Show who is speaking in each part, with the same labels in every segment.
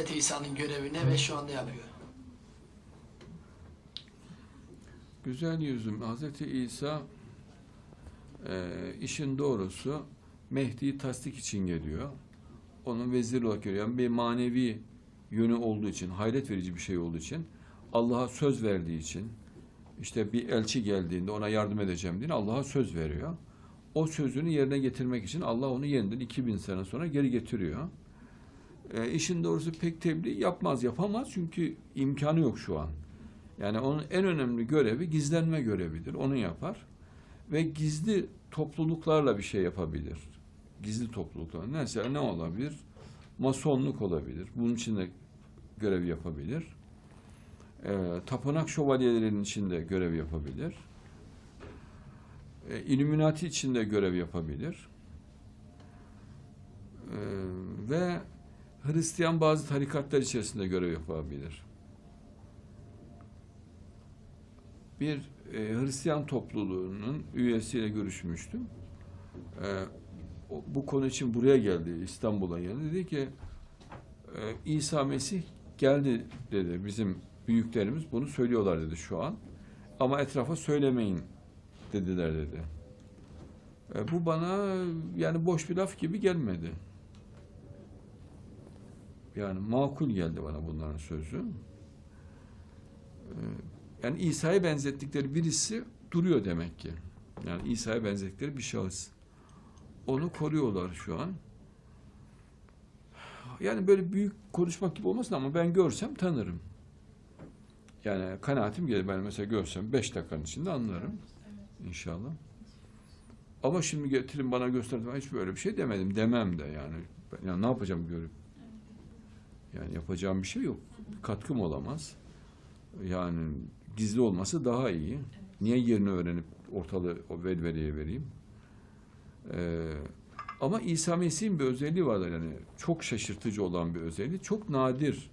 Speaker 1: Hazreti İsa'nın görevi ne ve şu anda yapıyor?
Speaker 2: Güzel yüzüm. Hazreti İsa e, işin doğrusu Mehdi'yi tasdik için geliyor. Onun vezir olarak görüyor. Yani bir manevi yönü olduğu için, hayret verici bir şey olduğu için, Allah'a söz verdiği için, işte bir elçi geldiğinde ona yardım edeceğim diye Allah'a söz veriyor. O sözünü yerine getirmek için Allah onu yeniden 2000 sene sonra geri getiriyor. E, işin doğrusu pek tebliğ yapmaz, yapamaz çünkü imkanı yok şu an. Yani onun en önemli görevi gizlenme görevidir. Onu yapar. Ve gizli topluluklarla bir şey yapabilir. Gizli topluluklar. Mesela ne olabilir? Masonluk olabilir. Bunun içinde görev yapabilir. Ee, tapınak şövalyelerinin içinde görev yapabilir. Ee, Illuminati içinde görev yapabilir. Ee, ve Hristiyan bazı tarikatlar içerisinde görev yapabilir. bir e, Hristiyan topluluğunun üyesiyle görüşmüştüm. E, o- bu konu için buraya geldi, İstanbul'a geldi. Dedi ki e, İsa Mesih geldi dedi. Bizim büyüklerimiz bunu söylüyorlar dedi şu an. Ama etrafa söylemeyin dediler dedi. E, bu bana yani boş bir laf gibi gelmedi. Yani makul geldi bana bunların sözü. E, yani İsa'ya benzettikleri birisi duruyor demek ki. Yani İsa'ya benzettikleri bir şahıs. Onu koruyorlar şu an. Yani böyle büyük konuşmak gibi olmasın ama ben görsem tanırım. Yani kanaatim gelir. Ben mesela görsem beş dakikanın içinde anlarım. İnşallah. Ama şimdi getirin bana gösterdim. Hiç böyle bir şey demedim. Demem de yani. Ben- Yani ne yapacağım görüp? Yani yapacağım bir şey yok. Katkım olamaz. Yani gizli olması daha iyi. Niye yerini öğrenip ortalığı o velveleye vereyim? Ee, ama İsa Mesih'in bir özelliği vardır yani çok şaşırtıcı olan bir özelliği. Çok nadir,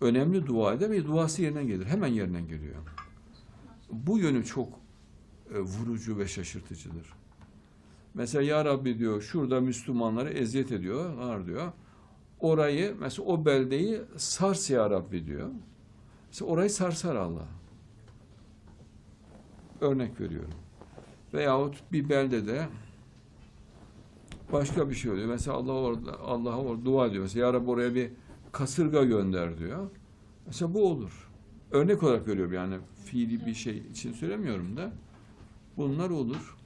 Speaker 2: önemli dua eder ve duası yerine gelir. Hemen yerine geliyor. Bu yönü çok e, vurucu ve şaşırtıcıdır. Mesela Ya Rabbi diyor şurada Müslümanları eziyet ediyorlar diyor. Orayı mesela o beldeyi sars Ya Rabbi diyor. Mesela orayı sarsar Allah. Örnek veriyorum. Veyahut bir beldede başka bir şey oluyor. Mesela Allah orada Allah'a orada dua ediyor. Mesela ya Rabbi oraya bir kasırga gönder diyor. Mesela bu olur. Örnek olarak görüyorum yani fiili bir şey için söylemiyorum da bunlar olur.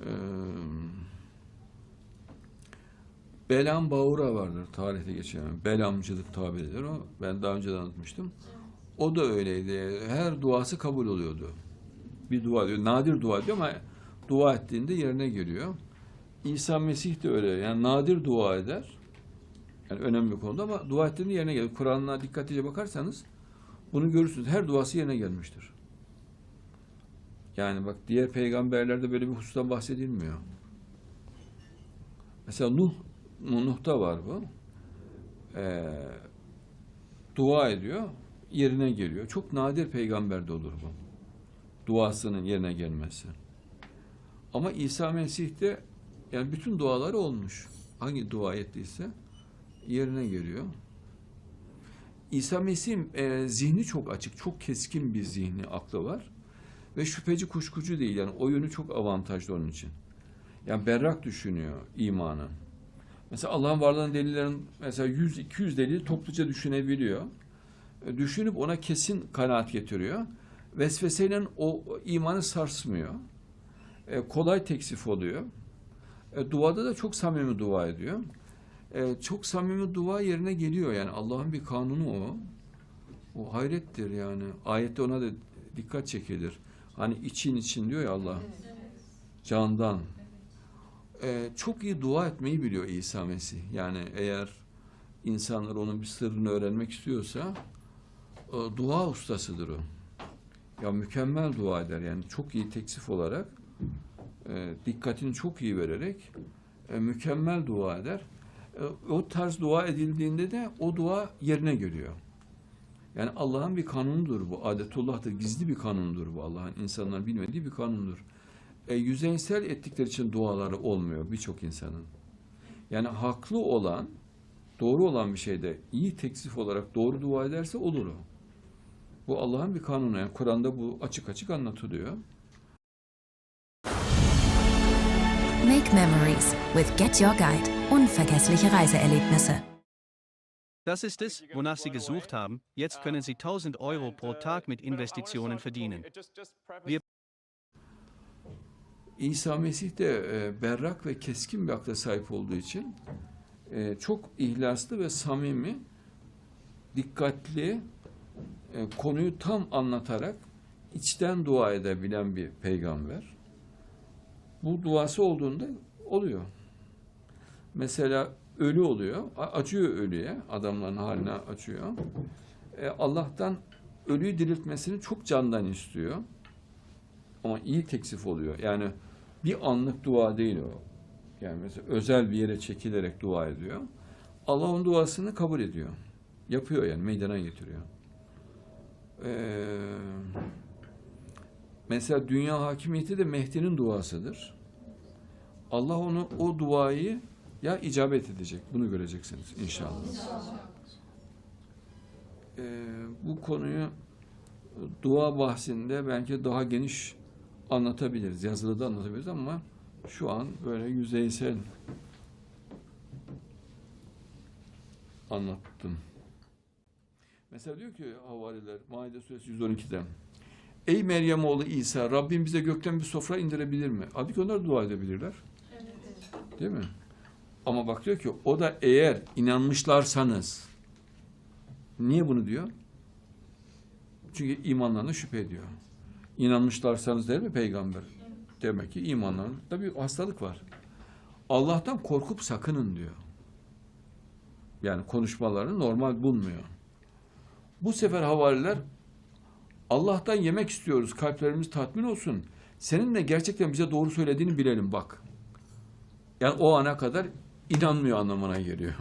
Speaker 2: Ee, Belam Bağura vardır tarihte geçen. Belamcılık tabir edilir o. Ben daha önce de anlatmıştım. O da öyleydi. Her duası kabul oluyordu. Bir dua diyor. Nadir dua diyor ama dua ettiğinde yerine geliyor. İsa Mesih de öyle. Yani nadir dua eder. Yani önemli bir konuda ama dua ettiğinde yerine gelir. Kur'an'a dikkatlice bakarsanız bunu görürsünüz. Her duası yerine gelmiştir. Yani bak diğer peygamberlerde böyle bir husustan bahsedilmiyor. Mesela Nuh, Nuh'ta var bu. Ee, dua ediyor, yerine geliyor. Çok nadir peygamberde olur bu. Duasının yerine gelmesi. Ama İsa Mesih'te yani bütün duaları olmuş. Hangi dua ettiyse yerine geliyor. İsa Mesih'in e, zihni çok açık, çok keskin bir zihni, aklı var. Ve şüpheci kuşkucu değil. Yani o yönü çok avantajlı onun için. Yani berrak düşünüyor imanı. Mesela Allah'ın varlığının delillerin mesela 100-200 delili topluca düşünebiliyor. E, Düşünüp ona kesin kanaat getiriyor. Vesveseyle o imanı sarsmıyor. E, kolay teksif oluyor. E, duada da çok samimi dua ediyor. E, çok samimi dua yerine geliyor yani Allah'ın bir kanunu o. O hayrettir yani. Ayette ona da dikkat çekilir. Hani için için diyor ya Allah. Candan. Ee, çok iyi dua etmeyi biliyor İsa Mesih. Yani eğer insanlar onun bir sırrını öğrenmek istiyorsa e, dua ustasıdır o. Ya mükemmel dua eder yani çok iyi teksif olarak e, dikkatini çok iyi vererek e, mükemmel dua eder. E, o tarz dua edildiğinde de o dua yerine geliyor. Yani Allah'ın bir kanunudur bu. Adetullah'tır. Gizli bir kanundur bu Allah'ın. insanların bilmediği bir kanundur. E, yüzeysel ettikleri için duaları olmuyor birçok insanın. Yani haklı olan doğru olan bir şeyde iyi teksif olarak doğru dua ederse olur o. Bu Allah'ın bir kanunu. Yani Kur'an'da bu açık açık anlatılıyor.
Speaker 3: Make memories with Get Your Guide. Unvergessliche Reiseerlebnisse.
Speaker 4: Das ist es, wonach Sie gesucht haben. Jetzt können Sie 1000 Euro pro Tag mit Investitionen verdienen. Wir
Speaker 2: İsa Mesih de e, berrak ve keskin bir akla sahip olduğu için e, çok ihlaslı ve samimi, dikkatli, e, konuyu tam anlatarak içten dua edebilen bir peygamber. Bu duası olduğunda oluyor. Mesela ölü oluyor, acıyor ölüye, adamların haline acıyor. Allah'tan ölüyü diriltmesini çok candan istiyor. Ama iyi teksif oluyor. Yani bir anlık dua değil o. Yani mesela özel bir yere çekilerek dua ediyor. Allah onun duasını kabul ediyor. Yapıyor yani meydana getiriyor. Ee, mesela dünya hakimiyeti de Mehdi'nin duasıdır. Allah onu o duayı ya icabet edecek. Bunu göreceksiniz inşallah. Ee, bu konuyu dua bahsinde belki daha geniş anlatabiliriz. Yazılı da anlatabiliriz ama şu an böyle yüzeysel anlattım. Mesela diyor ki havariler Maide suresi 112'de Ey Meryem oğlu İsa Rabbim bize gökten bir sofra indirebilir mi? Halbuki onlar dua edebilirler. Değil mi? Ama bak diyor ki o da eğer inanmışlarsanız niye bunu diyor? Çünkü imanlarına şüphe ediyor. İnanmışlarsanız değil mi peygamber? Demek ki imanlarında bir hastalık var. Allah'tan korkup sakının diyor. Yani konuşmalarını normal bulmuyor. Bu sefer havariler Allah'tan yemek istiyoruz, kalplerimiz tatmin olsun. Senin de gerçekten bize doğru söylediğini bilelim bak. Yani o ana kadar inanmıyor anlamına geliyor.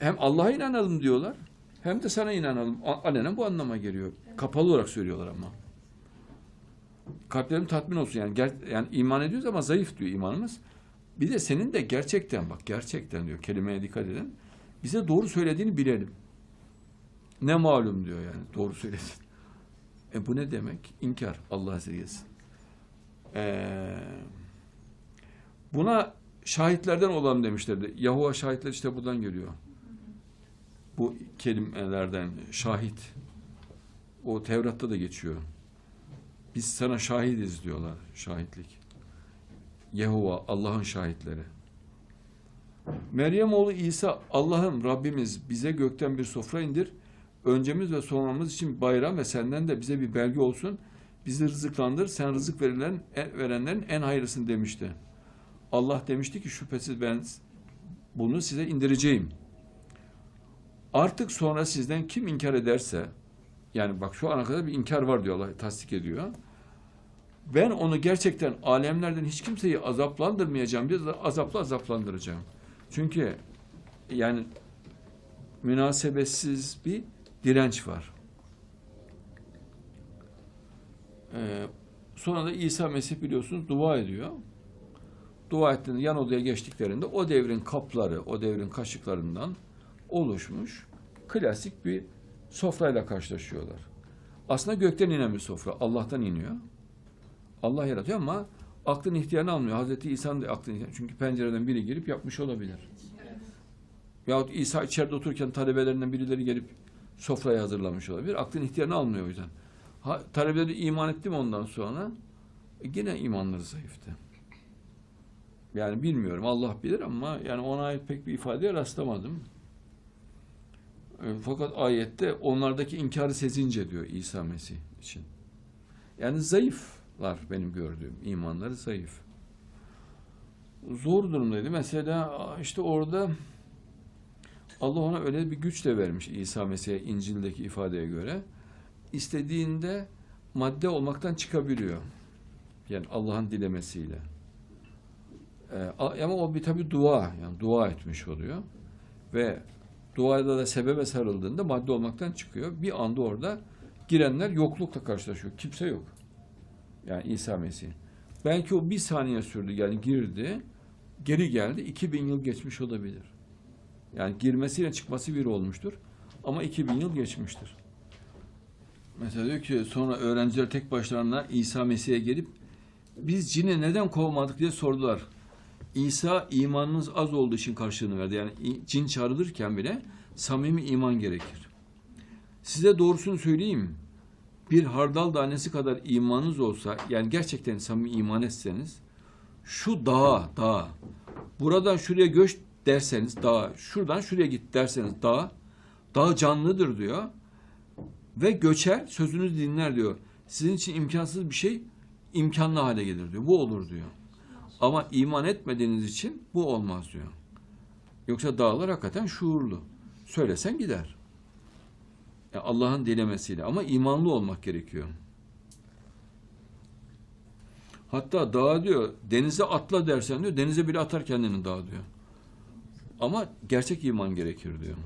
Speaker 2: Hem Allah'a inanalım diyorlar, hem de sana inanalım. Alenen bu anlama geliyor. Kapalı olarak söylüyorlar ama. Kalplerim tatmin olsun yani. Ger- yani iman ediyoruz ama zayıf diyor imanımız. Bir de senin de gerçekten bak gerçekten diyor kelimeye dikkat edin. Bize doğru söylediğini bilelim. Ne malum diyor yani doğru söyledin. E bu ne demek? İnkar. Allah esirgesin. Ee, buna şahitlerden olalım demişlerdi. Yahova şahitler işte buradan geliyor. Bu kelimelerden şahit. O Tevrat'ta da geçiyor. Biz sana şahidiz diyorlar. Şahitlik. Yehova Allah'ın şahitleri. Meryem oğlu İsa Allah'ım Rabbimiz bize gökten bir sofra indir. Öncemiz ve sonramız için bayram ve senden de bize bir belge olsun. Bizi rızıklandır. Sen rızık verilen, en- verenlerin en hayırlısın demişti. Allah demişti ki şüphesiz ben bunu size indireceğim. Artık sonra sizden kim inkar ederse yani bak şu ana kadar bir inkar var diyor Allah tasdik ediyor. Ben onu gerçekten alemlerden hiç kimseyi azaplandırmayacağım diye azapla azaplandıracağım. Çünkü yani münasebetsiz bir direnç var. Ee, sonra da İsa Mesih biliyorsunuz dua ediyor. Dua ettiğinde yan odaya geçtiklerinde o devrin kapları, o devrin kaşıklarından oluşmuş klasik bir sofrayla karşılaşıyorlar. Aslında gökten inen bir sofra. Allah'tan iniyor. Allah yaratıyor ama aklın ihtiyarını almıyor. Hazreti İsa'nın da aklın ihtiyarını. Çünkü pencereden biri girip yapmış olabilir. Yahut İsa içeride otururken talebelerinden birileri gelip sofrayı hazırlamış olabilir. Aklın ihtiyarını almıyor o yüzden. Ha, talebeleri iman etti mi ondan sonra? E, yine imanları zayıftı. Yani bilmiyorum Allah bilir ama yani ona pek bir ifadeye rastlamadım. E, Fakat ayette onlardaki inkarı sezince diyor İsa Mesih için. Yani zayıflar benim gördüğüm. imanları zayıf. Zor durumdaydı. Mesela işte orada Allah ona öyle bir güç de vermiş İsa Mesih'e İncil'deki ifadeye göre. İstediğinde madde olmaktan çıkabiliyor. Yani Allah'ın dilemesiyle. Ee, ama o bir tabi dua. Yani dua etmiş oluyor. Ve duada da sebebe sarıldığında madde olmaktan çıkıyor. Bir anda orada girenler yoklukla karşılaşıyor. Kimse yok. Yani İsa Mesih. Belki o bir saniye sürdü. Yani girdi. Geri geldi. 2000 yıl geçmiş olabilir. Yani girmesiyle çıkması bir olmuştur. Ama 2000 yıl geçmiştir. Mesela diyor ki sonra öğrenciler tek başlarına İsa Mesih'e gelip biz cini neden kovmadık diye sordular. İsa imanınız az olduğu için karşılığını verdi. Yani cin çağrılırken bile samimi iman gerekir. Size doğrusunu söyleyeyim. Bir hardal tanesi kadar imanınız olsa, yani gerçekten samimi iman etseniz, şu dağa, dağa, buradan şuraya göç derseniz dağa, şuradan şuraya git derseniz dağa, dağ canlıdır diyor. Ve göçer, sözünüzü dinler diyor. Sizin için imkansız bir şey imkanlı hale gelir diyor. Bu olur diyor. Ama iman etmediğiniz için bu olmaz diyor. Yoksa dağlar hakikaten şuurlu. Söylesen gider. Ya Allah'ın dilemesiyle ama imanlı olmak gerekiyor. Hatta dağa diyor denize atla dersen diyor denize bile atar kendini dağa diyor. Ama gerçek iman gerekir diyor.